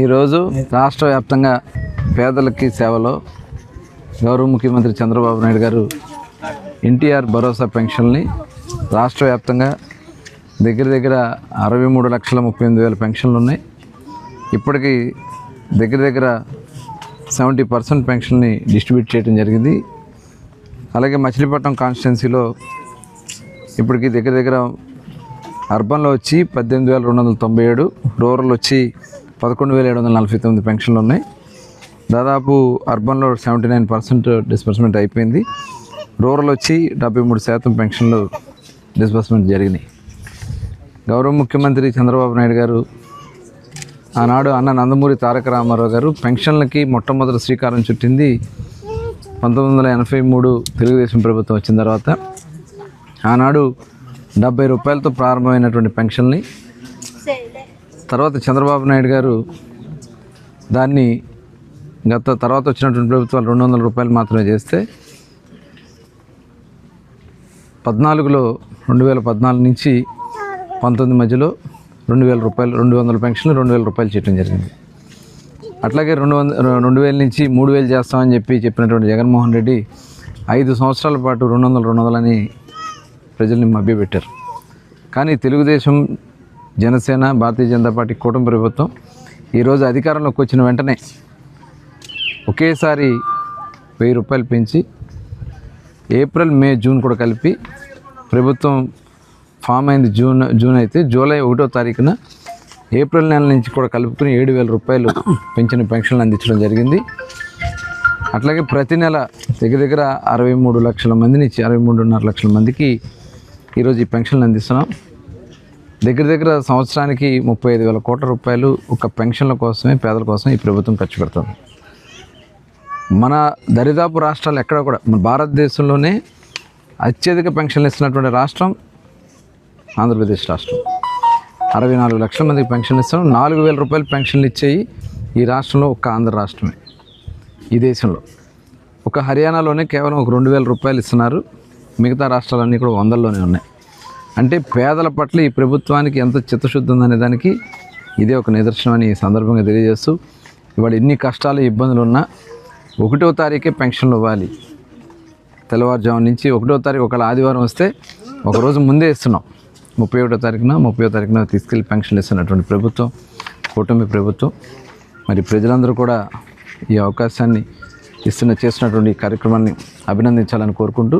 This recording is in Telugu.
ఈరోజు రాష్ట్ర వ్యాప్తంగా పేదలకి సేవలో గౌరవ ముఖ్యమంత్రి చంద్రబాబు నాయుడు గారు ఎన్టీఆర్ భరోసా పెన్షన్ని రాష్ట్ర వ్యాప్తంగా దగ్గర దగ్గర అరవై మూడు లక్షల ముప్పై ఎనిమిది వేల పెన్షన్లు ఉన్నాయి. ఇప్పటికీ దగ్గర దగ్గర సెవెంటీ పర్సెంట్ పెన్షన్ని డిస్ట్రిబ్యూట్ చేయడం జరిగింది. అలాగే మచిలీపట్నం కాన్స్టిట్యున్సీలో ఇప్పటికి దగ్గర దగ్గర అర్బన్లో వచ్చి పద్దెనిమిది వేల రెండు వందల తొంభై ఏడు రూరల్ వచ్చి పదకొండు వేల ఏడు వందల నలభై తొమ్మిది పెన్షన్లు ఉన్నాయి. దాదాపు అర్బన్లో సెవెంటీ నైన్ పర్సెంట్ డిస్బర్స్మెంట్ అయిపోయింది. రూరల్ వచ్చి డెబ్బై మూడు శాతం పెన్షన్లు డిస్బర్స్మెంట్ జరిగినాయి. గౌరవ ముఖ్యమంత్రి చంద్రబాబు నాయుడు గారు ఆనాడు అన్న నందమూరి తారక రామారావు గారు పెన్షన్లకి మొట్టమొదటి శ్రీకారం చుట్టింది పంతొమ్మిది వందల ఎనభై మూడు తెలుగుదేశం ప్రభుత్వం వచ్చిన తర్వాత. ఆనాడు డెబ్బై రూపాయలతో ప్రారంభమైనటువంటి పెన్షన్ని తర్వాత చంద్రబాబు నాయుడు గారు దాన్ని గత తర్వాత వచ్చినటువంటి ప్రభుత్వాలు రెండు వందల రూపాయలు మాత్రమే చేస్తే పద్నాలుగులో రెండు వేల పద్నాలుగు నుంచి పంతొమ్మిది మధ్యలో రెండు వేల రూపాయలు రెండు వందల పెన్షన్లు రెండు వేల రూపాయలు చేయడం జరిగింది. అట్లాగే రెండు వంద రెండు వేల నుంచి మూడు వేలు చేస్తామని చెప్పి చెప్పినటువంటి జగన్మోహన్ రెడ్డి ఐదు సంవత్సరాల పాటు రెండు వందలు రెండు వందలని ప్రజల్ని మభ్యపెట్టారు. కానీ తెలుగుదేశం జనసేన భారతీయ జనతా పార్టీ కూటమి ప్రభుత్వం ఈరోజు అధికారంలోకి వచ్చిన వెంటనే ఒకేసారి వెయ్యి రూపాయలు పెంచి ఏప్రిల్ మే జూన్ కూడా కలిపి ప్రభుత్వం ఫామ్ అయింది జూన్ జూన్ అయితే జూలై ఒకటో తారీఖున ఏప్రిల్ నెల నుంచి కూడా కలుపుకుని ఏడు వేల రూపాయలు పెంచిన పెన్షన్లు అందించడం జరిగింది. అట్లాగే ప్రతి నెల దగ్గర దగ్గర అరవై మూడు లక్షల మంది నుంచి అరవై మూడున్నర లక్షల మందికి ఈరోజు ఈ పెన్షన్లు అందిస్తున్నాం. దగ్గర దగ్గర సంవత్సరానికి ముప్పై ఐదు వేల కోట్ల రూపాయలు ఒక పెన్షన్ల కోసమే పేదల కోసం ఈ ప్రభుత్వం ఖర్చు పెడుతుంది. మన దరిదాపు రాష్ట్రాలు ఎక్కడ కూడా మన భారతదేశంలోనే అత్యధిక పెన్షన్లు ఇస్తున్నటువంటి రాష్ట్రం ఆంధ్రప్రదేశ్ రాష్ట్రం. అరవై నాలుగు లక్షల మందికి పెన్షన్ ఇస్తాం నాలుగు వేల రూపాయలు పెన్షన్లు ఇచ్చేయి ఈ రాష్ట్రంలో ఒక్క ఆంధ్ర రాష్ట్రమే. ఈ దేశంలో. ఒక హర్యానాలోనే కేవలం ఒక రెండు వేల రూపాయలు ఇస్తున్నారు. మిగతా రాష్ట్రాలన్నీ కూడా వందల్లోనే ఉన్నాయి. అంటే పేదల పట్ల ఈ ప్రభుత్వానికి ఎంత చిత్తశుద్ధి ఉందనే దానికి ఇదే ఒక నిదర్శనం అని ఈ సందర్భంగా తెలియజేస్తూ ఇవాళ ఎన్ని కష్టాలు ఇబ్బందులు ఉన్నా ఒకటో తారీఖే పెన్షన్లు ఇవ్వాలి. తెల్లవారుజాము నుంచి ఒకటో తారీఖు ఒకవేళ ఆదివారం వస్తే ఒకరోజు ముందే ఇస్తున్నాం. ముప్పై ఒకటో తారీఖున ముప్పై తారీఖున తీసుకెళ్ళి పెన్షన్లు ఇస్తున్నటువంటి ప్రభుత్వం కుటుంబ ప్రభుత్వం. మరి ప్రజలందరూ కూడా ఈ అవకాశాన్ని ఇస్తున్న చేస్తున్నటువంటి ఈ కార్యక్రమాన్ని అభినందించాలని కోరుకుంటూ